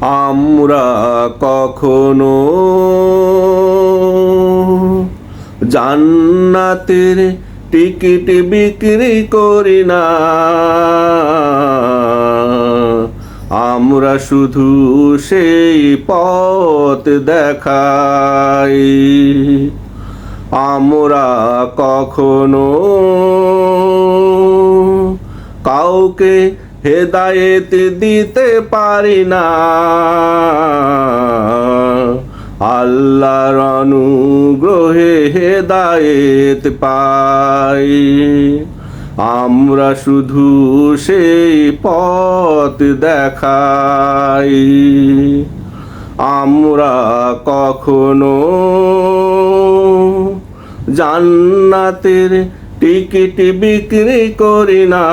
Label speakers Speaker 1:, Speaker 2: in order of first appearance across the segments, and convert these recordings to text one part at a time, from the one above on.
Speaker 1: আমরা কখনো জান্নাতের টিকিট বিক্রি করি না। আমরা শুধু সেই পথ দেখাই। আমরা কখনো কাউকে হেদায়েত দিতে পারি না। আল্লাহর অনুগ্রহে হেদায়েত পাই। আমরা শুধু সেই পথ দেখাই। আমরা কখনো জান্নাতের টিকিট বিক্রি করি না।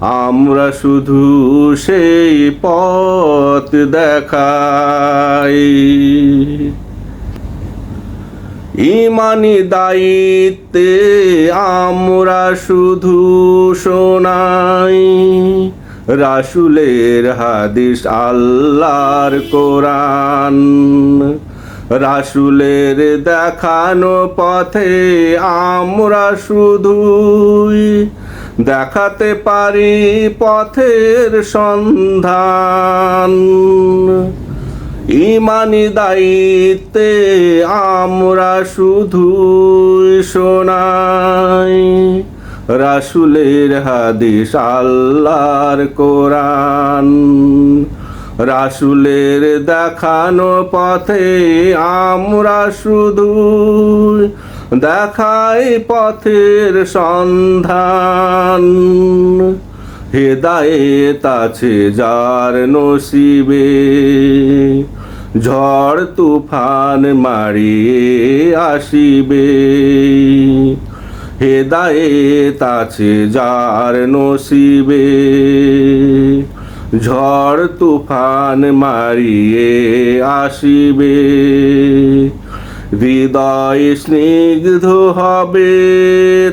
Speaker 1: আমরা শুধু সেই পথ দেখাই। ইমানি দায়িত্বে আমরা শুধু শোনাই। রাসুলের হাদিস, আল্লাহর কোরআন। রাসুলের দেখানো পথে আমরা শুধুই দেখাতে পারি পথের সন্ধান। ইমানি দায়িত্বে আমরা শুধু শোনাই রাসুলের হাদিস, আল্লাহর কোরআন। রাসুলের দেখানো পথে আমরা শুধু দেখাই পথের সন্ধান। হেদায়েত আছে যার নসিবে ঝড় তুফান মারিয়ে আসিবে। হেদায়েত আছে যার নসিবে ঝড় তুফান মারিয়ে আসিবে। হৃদয় স্নিগ্ধ হবে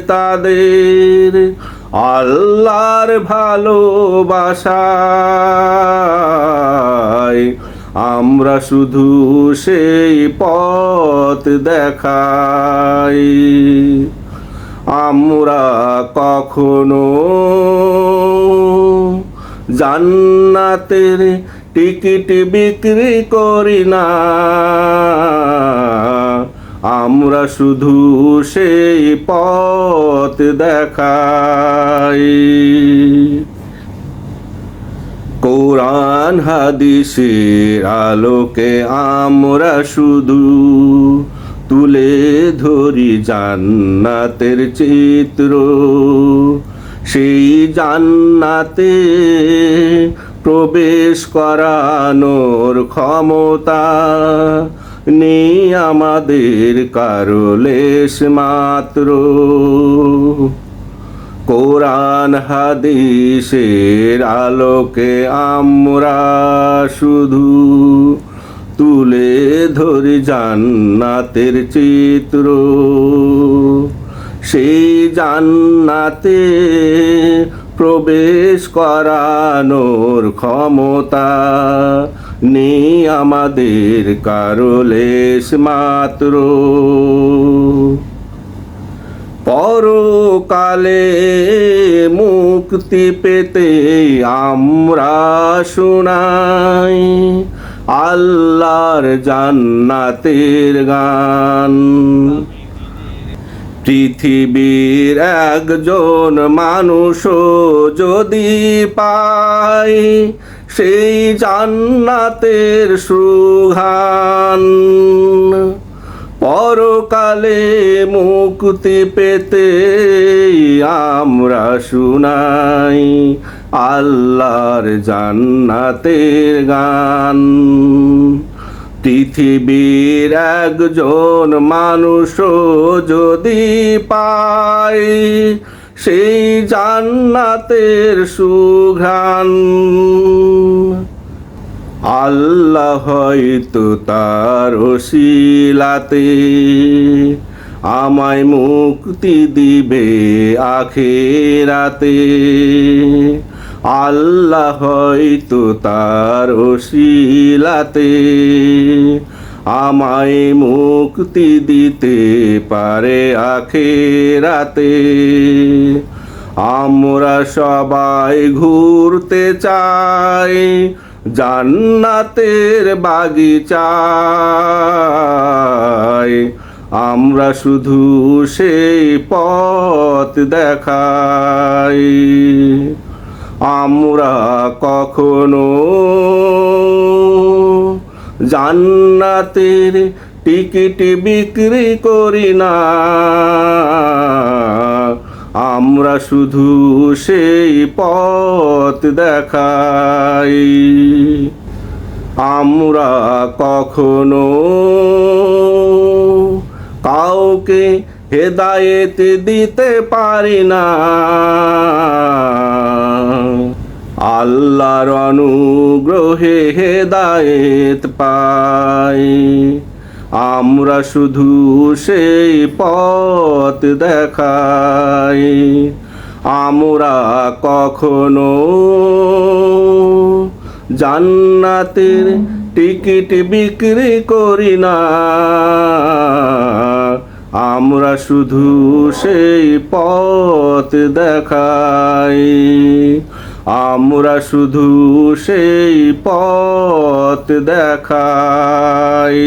Speaker 1: তাদের। আল্লাহর ভালোবাসায় আমরা শুধু সেই পথ দেখাই। আমরা কখনো জান্নাতের টিকিট বিক্রি করি না। আমরা শুধু সেই পথ দেখাই। কোরআন, হাদিসের আলোকে আমরা শুধু তুলে ধরি জান্নাতের চিত্র। সেই জান্নাতে প্রবেশ করানোর ক্ষমতা নেই আমাদের কারলেশ মাত্র। কোরআন, হাদিসের আলোকে আমরা শুধু তুলে ধরি জান্নাতের চিত্র। সেই জান্নাতে প্রবেশ করানোর ক্ষমতা নেই আমাদের কারলেশ মাত্র। পরকালে মুক্তি পেতে আমরা শোনাই আল্লাহর জান্নাতের গান। পৃথিবীর একজন মানুষও যদি পাই সেই জান্নাতের সুঘান পরকালে মুক্তি পেতে আমরা শুনাই আল্লাহর জান্নাতের গান। পৃথিবীর একজন মানুষও যদি পায়, সেই জান্নাতের সুঘ্রাণ। আল্লাহ হয়তো তার ওসিলাতে আমায় মুক্তি দিবে আখেরাতে। আল্লাহ হয়তো তার ওসিলাতে আমায় মুক্তি দিতে পারে আখেরাতে। আমরা সবাই ঘুরতে চাই, জান্নাতের বাগিচায়। আমরা শুধু সেই পথ দেখাই। আমরা কখনো জান্নাতের টিকিট বিক্রি করি না। আমরা শুধু সেই পথ দেখাই। আমরা কখনো কাউকে হেদায়েত দিতে পারি না। আল্লাহর অনুগ্রহে হে হেদায়েত পাই। আমরা শুধু সেই পথ দেখাই। আমরা কখনো জান্নাতের টিকিট বিক্রি করি না। আমরা শুধু সেই পথ দেখাই। আমরা শুধু সেই পথ দেখাই।